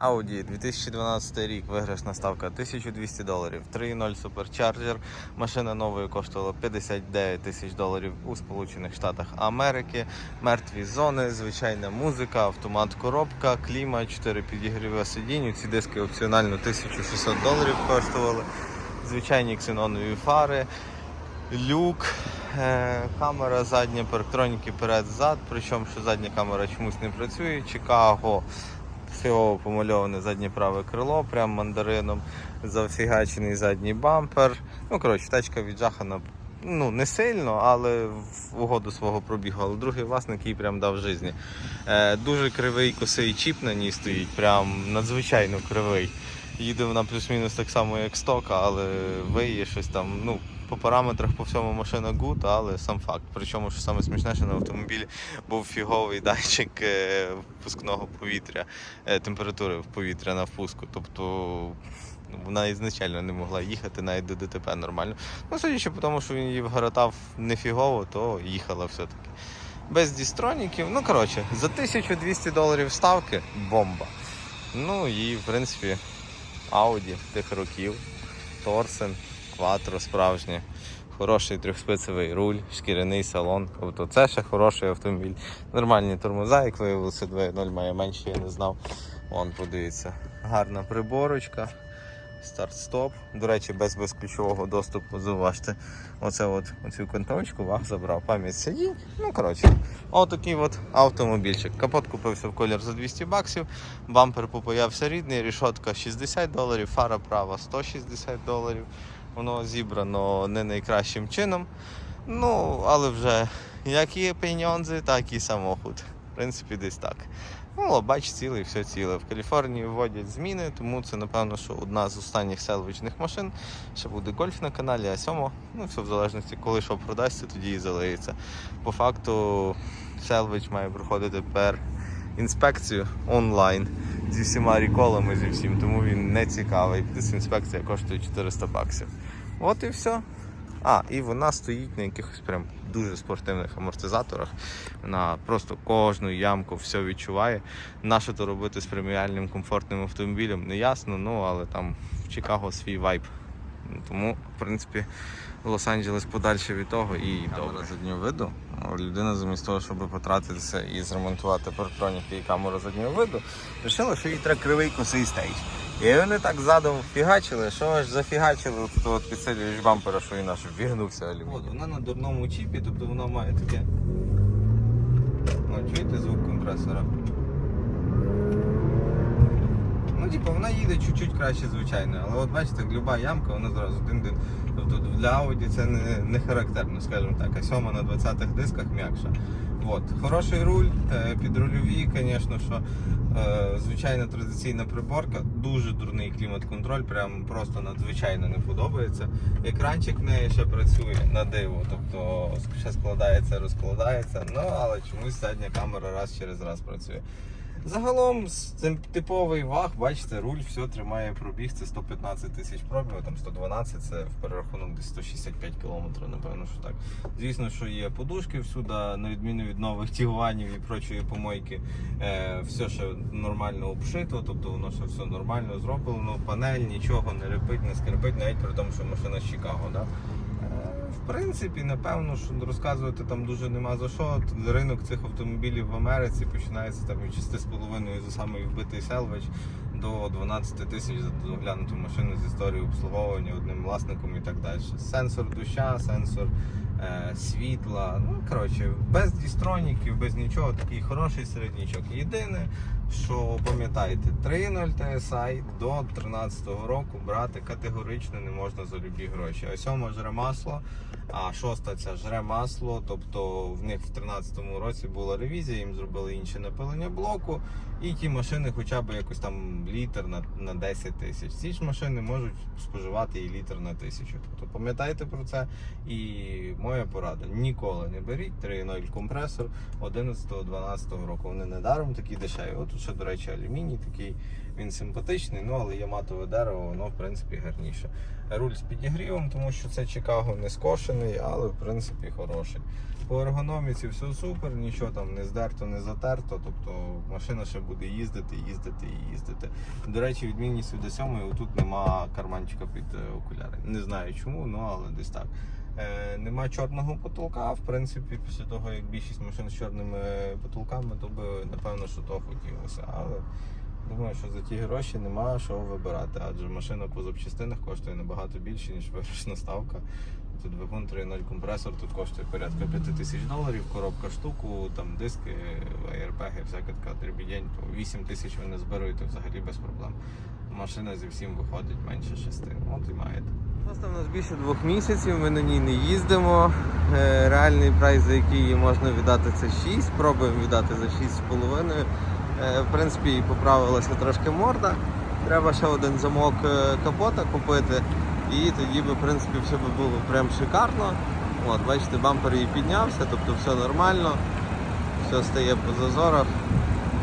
Audi 2012 рік, виграшна ставка 1200 доларів, 3.0 Supercharger. Машина новою коштувала 59 тисяч доларів у Сполучених Штатах Америки. Мертві зони, звичайна музика, автомат коробка, кліма, 4 підігріва сидінь. Ці диски опціонально 1600 доларів коштували. Звичайні ксенонові фари, люк, е, камера задня, парктроніки перед-зад, причому що задня камера чомусь не працює. Чикаго всього помальоване заднє праве крило, прям мандарином, зафігачений задній бампер. Ну, коротше, тачка віджахана ну, не сильно, але в угоду свого пробігу. Але другий власник їй прям дав житті. Е, дуже кривий косий чіп на ній стоїть, прям надзвичайно кривий. Їде вона плюс-мінус так само, як стока, але виє щось там. ну, по параметрах по всьому машина good, але сам факт. Причому, що саме смішніше на автомобілі був фіговий датчик е, впускного повітря, е, температури повітря на впуску. Тобто вона ізначально не могла їхати навіть до ДТП нормально. Ну, судячи по тому, що він її вгоротав не фігово, то їхала все-таки. Без дістроніків. Ну, коротше, за 1200 доларів ставки бомба. Ну і в принципі Audi тих років, Торсен, Quattro справжнє. Хороший трьохспицевий руль, шкіряний салон. Тобто це ще хороший автомобіль. Нормальні тормоза, як виявилося, 2.0 має менше, я не знав. Вон, подивіться. Гарна приборочка. Старт-стоп. До речі, без безключового доступу. Зауважте. Оце от оцю контовочку вах забрав. Пам'ять сидінь. Ну, коротше, отакий от автомобільчик. Капот купився в колір за 200 баксів. Бампер попаявся рідний, рішотка 60 доларів, фара права 160 доларів. Воно зібрано не найкращим чином. Ну, але вже як є пеньонзи, так і самохід. В принципі, десь так. Ну, лобач цілий, все ціле. В Каліфорнії вводять зміни, тому це, напевно, що одна з останніх селвичних машин. Ще буде гольф на каналі, а сьомо, ну, все в залежності, коли що продасться, тоді і залиється. По факту, селвич має проходити тепер інспекцію онлайн зі всіма ріколами, зі всім, тому він не цікавий. Плюс інспекція коштує 400 баксів. От і все. А, і вона стоїть на якихось прям дуже спортивних амортизаторах. Вона просто кожну ямку все відчуває. Нащо то робити з преміальним комфортним автомобілем, не ясно, ну але там в Чикаго свій вайб. Тому, в принципі, Лос-Анджелес подальше від того і добре. заднього виду. Людина замість того, щоб потратитися і зремонтувати парктроніки і камеру заднього виду, вирішила, що їй треба кривий косий стейдж. І вони так задом фігачили, що аж зафігачили от, от підсилювач бампера, що він аж вігнувся алюміній. От, вона на дурному чіпі, тобто вона має таке. О, чуєте звук компресора? Типу, вона їде чуть-чуть краще, звичайно, але от бачите, люба ямка, вона зразу один-дин. Тобто для Audi це не, не характерно, скажімо так, а сьома на 20-х дисках м'якша. От. Хороший руль, е, підрульові, звісно, що е, звичайна традиційна приборка, дуже дурний клімат-контроль, прям просто надзвичайно не подобається. Екранчик в неї ще працює на диво, тобто ще складається, розкладається, ну але чомусь задня камера раз через раз працює. Загалом типовий ваг, бачите, руль все тримає пробіг, це 115 тисяч пробігу, там 112 це в перерахунок десь 165 кілометрів, напевно, що так. Звісно, що є подушки всюди, на відміну від нових тігуанів і прочої помойки, е, все ще нормально обшито, тобто воно ще все нормально зроблено, панель, нічого не репить, не скрипить, навіть при тому, що машина з Чикаго. Да? Принципі, напевно, що розказувати там дуже нема за що. Ринок цих автомобілів в Америці починається там від 6,5 за самий вбитий селвич до 12 тисяч за доглянуту машину з історією обслуговування одним власником і так далі. Сенсор доща, сенсор е, світла. Ну, коротше, без дістроніків, без нічого, такий хороший середнячок. Єдине, що пам'ятайте, 3.0 TSI до 2013 року брати категорично не можна за любі гроші. А сьома жре масло, а шоста ця жре масло. Тобто в них в 2013 році була ревізія, їм зробили інше напилення блоку, і ті машини хоча б якось там літр на, на 10 тисяч. Ці ж машини можуть споживати і літр на тисячу. Тобто пам'ятайте про це. І моя порада: ніколи не беріть 3.0 компресор 11-12 року. Вони недаром такі дешеві. От ще, до речі, алюміній такий, він симпатичний, ну але є матове дерево, воно в принципі гарніше. Руль з підігрівом, тому що це Чикаго не скошений, але в принципі хороший. По ергономіці все супер, нічого там не здерто, не затерто. Тобто машина ще буде їздити, їздити і їздити. До речі, відмінність від 7 тут нема карманчика під е, окуляри. Не знаю чому, ну але десь так. Е, нема чорного потолка. В принципі, після того, як більшість машин з чорними потолками, то би напевно, що то хотілося. Але думаю, що за ті гроші нема що вибирати, адже машина по запчастинах коштує набагато більше, ніж виграшна ставка. Тут двигун 3.0 компресор, тут коштує порядка 5 тисяч доларів, коробка штуку, там диски, аербеги, всяка така дрібідень, то 8 тисяч ви не зберуєте взагалі без проблем. Машина зі всім виходить менше 6. От і маєте. Просто в нас більше двох місяців, ми на ній не їздимо. Е, Реальний прайс, за який її можна віддати, це 6. Пробуємо віддати за 6,5. Е, В принципі, поправилася трошки морда. Треба ще один замок е, капота купити. І тоді би, в принципі, все би було прям шикарно. От, бачите, бампер її піднявся, тобто все нормально, все стає по зазорах.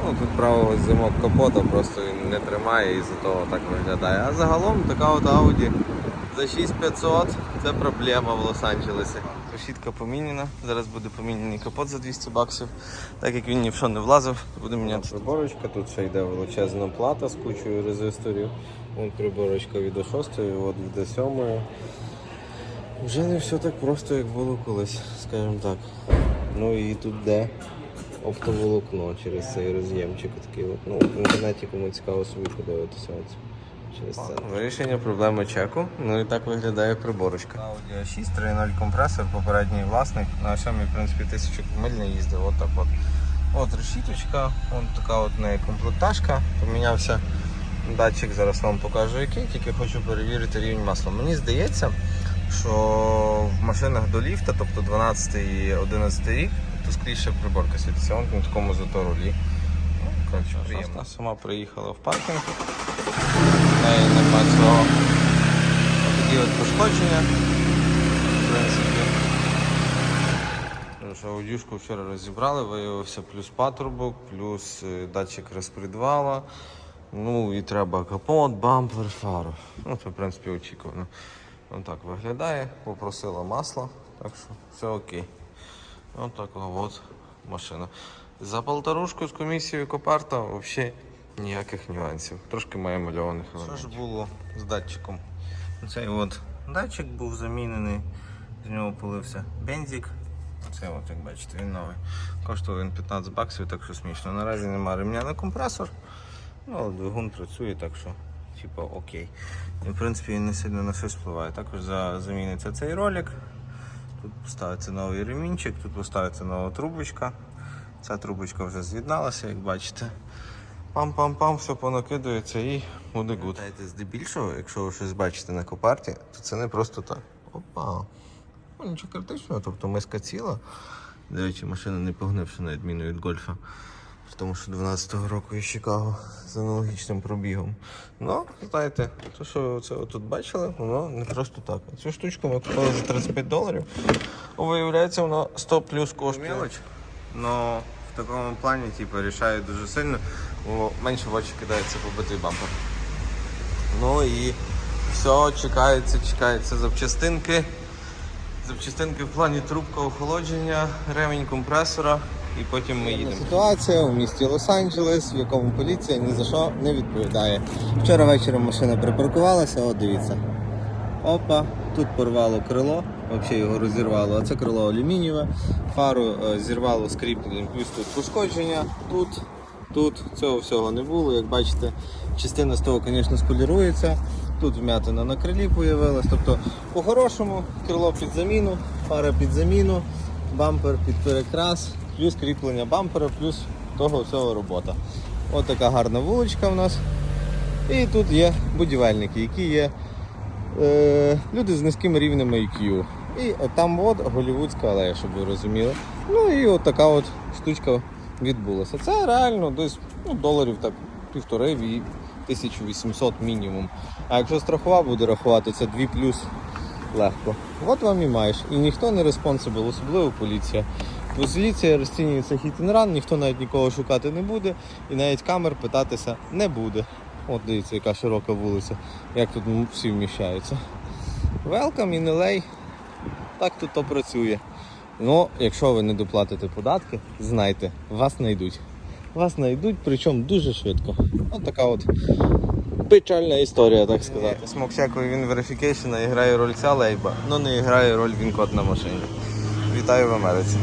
Ну, тут правого замок капота, просто він не тримає і за того так виглядає. А загалом така от Audi за 6500 це проблема в Лос-Анджелесі. Решітка поміняна, зараз буде поміняний капот за 200 баксів. Так як він ні в що не влазив, буде міняти. Приборочка, тут ще йде величезна плата з кучою резисторів. Вон приборочка від 6, от від 7. Вже не все так просто, як було колись, скажімо так. Ну і тут де оптоволокно через цей роз'ємчик. Такий от. Ну, в інтернеті кому цікаво собі подивитися. Через це. Вирішення проблеми чеку. Ну і так виглядає приборочка. Audi A6 3.0 компресор, попередній власник. На сьомій, в принципі, тисячу миль не їздив. От так от. От решіточка, от така от неї комплектажка. Помінявся датчик, зараз вам покажу який, тільки хочу перевірити рівень масла. Мені здається, що в машинах до ліфта, тобто 12 і 11 рік, то скоріше приборка світиться. Вон на такому зато рулі. Ну, коротше, приємно. Сама приїхала в паркінг. Неї нема цього. Такі от пошкодження. В принципі. Аудюшку вчора розібрали, виявився плюс патрубок, плюс е, датчик розпредвала. Ну і треба капот, бампер, фару. Ну, це в принципі очікувано. Ось так виглядає, попросила масло, так що все окей. Ось така от машина. За полторушку з комісією Копарта взагалі ніяких нюансів. Трошки має мальованих елементів. Що ж було з датчиком? Цей от датчик був замінений, з нього полився бензик. Це от, як бачите, він новий. Коштував він 15 баксів, так що смішно. Наразі немає ремня на компресор, ну, але двигун працює, так що типу, окей. І, в принципі він не сильно на щось впливає. Також за, заміниться цей ролик. Тут поставиться новий ремінчик, тут поставиться нова трубочка. Ця трубочка вже з'єдналася, як бачите. Пам-пам-пам, все понакидується і буде гуд. Знаєте, здебільшого, якщо ви щось бачите на копарті, то це не просто так. Опа. Ну, нічого критичного, тобто миска ціла. До речі, машина не погнивша на відміну від гольфа. Тому що 12-го року із Чикаго з аналогічним пробігом. Ну, знаєте, то, що ви це тут бачили, воно не просто так. Цю штучку ми купили за 35 доларів. Виявляється, воно 100 плюс коштує. Мелоч, но в такому плані типу, рішає дуже сильно, менше в очі кидається побитий бампер. Ну і все, чекається, чекається запчастинки. Запчастинки в плані трубка охолодження, ремінь компресора і потім ми їдемо. Ситуація у місті Лос-Анджелес, в якому поліція ні за що не відповідає. Вчора вечором машина припаркувалася, от дивіться. Опа, тут порвало крило, взагалі його розірвало, а це крило алюмінієве, фару е, зірвало скріпленням, плюс тут пошкодження, тут, тут цього всього не було. Як бачите, частина з того, звісно, сполірується. Тут вмятина на крилі з'явилась. Тобто, по-хорошому, крило під заміну, фара під заміну, бампер під перекрас, плюс кріплення бампера, плюс того всього робота. Ось така гарна вуличка в нас. І тут є будівельники, які є е, люди з низькими рівнями IQ. І от там от голівудська алея, щоб ви розуміли. Ну і от така от штучка відбулася. Це реально десь ну, доларів так півтори ві- 1800 мінімум. А якщо страхова буде рахувати, це 2 плюс легко. От вам і маєш. І ніхто не респонсибл, особливо поліція. Це розцінюється run, ніхто навіть нікого шукати не буде, і навіть камер питатися не буде. От дивіться, яка широка вулиця, як тут всі вміщаються. Welcome in LA. Так тут то працює. Ну, якщо ви не доплатите податки, знайте, вас знайдуть. Вас знайдуть, причому дуже швидко. От така от печальна історія, так сказати. Смокчековий він верифікейшена і грає роль ця лейба, але не грає роль він код на машині. Вітаю в Америці.